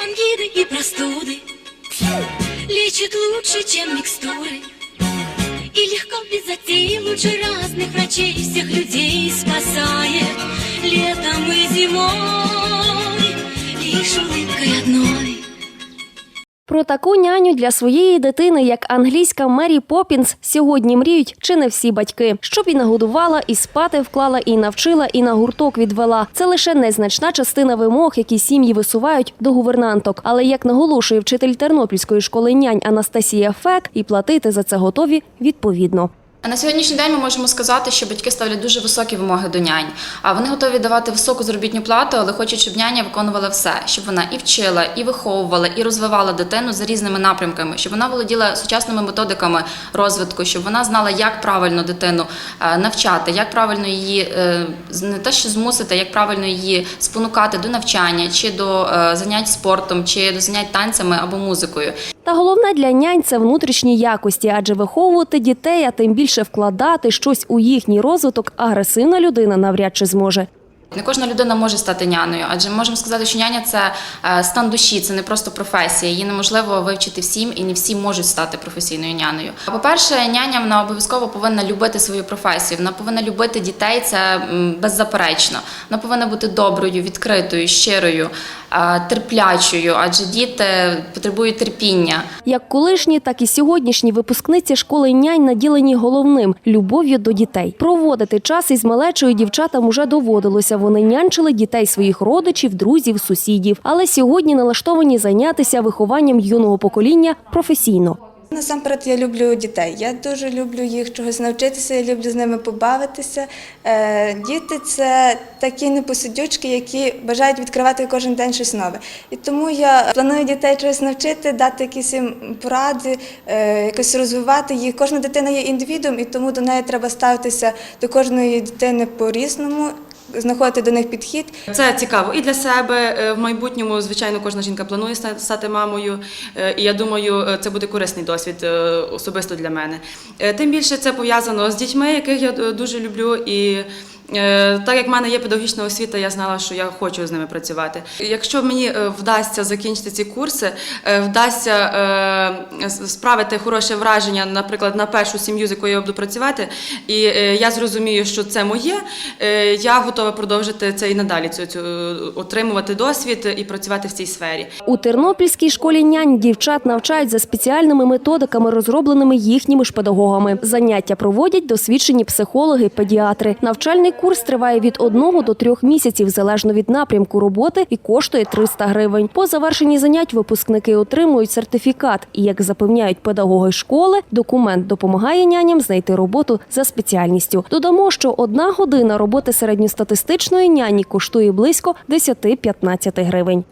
ангины и простуды. Лечит лучше, чем микстуры. И легко без затей лучше разных врачей Всех людей спасает. Летом и зимой Про таку няню для своєї дитини, як англійська Мері Попінс, сьогодні мріють чи не всі батьки, щоб і нагодувала, і спати вклала, і навчила, і на гурток відвела. Це лише незначна частина вимог, які сім'ї висувають до гувернанток. Але як наголошує вчитель Тернопільської школи нянь Анастасія Фек, і платити за це готові відповідно. На сьогоднішній день ми можемо сказати, що батьки ставлять дуже високі вимоги до нянь. А вони готові давати високу заробітну плату, але хочуть, щоб няня виконувала все, щоб вона і вчила, і виховувала, і розвивала дитину за різними напрямками, щоб вона володіла сучасними методиками розвитку, щоб вона знала, як правильно дитину е, навчати, як правильно її е, не те, що змусити, як правильно її спонукати до навчання, чи до е, занять спортом, чи до занять танцями або музикою. Та головне для нянь це внутрішні якості, адже виховувати дітей, а тим більше вкладати щось у їхній розвиток, агресивна людина навряд чи зможе. Не кожна людина може стати няною, адже можемо сказати, що няня це е, стан душі, це не просто професія. Її неможливо вивчити всім, і не всі можуть стати професійною няною. По-перше, няня вона обов'язково повинна любити свою професію. Вона повинна любити дітей, це беззаперечно. Вона повинна бути доброю, відкритою, щирою, е, терплячою, адже діти потребують терпіння. Як колишні, так і сьогоднішні випускниці школи нянь наділені головним любов'ю до дітей. Проводити час із малечою дівчатам уже доводилося. Вони нянчили дітей своїх родичів, друзів, сусідів. Але сьогодні налаштовані зайнятися вихованням юного покоління професійно. Насамперед я люблю дітей. Я дуже люблю їх чогось навчитися, я люблю з ними побавитися. Е, діти це такі непосидючки, які бажають відкривати кожен день щось нове. І тому я планую дітей чогось навчити, дати якісь їм поради, е, якось розвивати їх. Кожна дитина є індивідом, і тому до неї треба ставитися до кожної дитини по-різному, знаходити до них підхід. Це цікаво і для себе е, в майбутньому. Звичайно, кожна жінка планує ста- стати мамою, е, і я думаю, е, це буде корисний досвід особисто для мене. Тим більше це пов'язано з дітьми, яких я дуже люблю. І так як в мене є педагогічна освіта, я знала, що я хочу з ними працювати. Якщо мені е, вдасться закінчити ці курси, е, вдасться е, справити хороше враження, наприклад, на першу сім'ю, з якою я буду працювати, і е, я зрозумію, що це моє, е, я готова продовжити це і надалі цю, цю отримувати досвід і працювати в цій сфері. У Тернопільській школі нянь дівчат навчають за спеціальними методиками, розробленими їхніми ж педагогами. Заняття проводять досвідчені психологи, педіатри. Навчальний курс триває від одного до трьох місяців, залежно від напрямку роботи, і коштує 300 гривень. По завершенні занять випускники отримують сертифікат. І як запевняють педагоги школи, документ допомагає няням знайти роботу за спеціальністю. Додамо, що одна година роботи середньостатистичної няні коштує близько 10-15 гривень.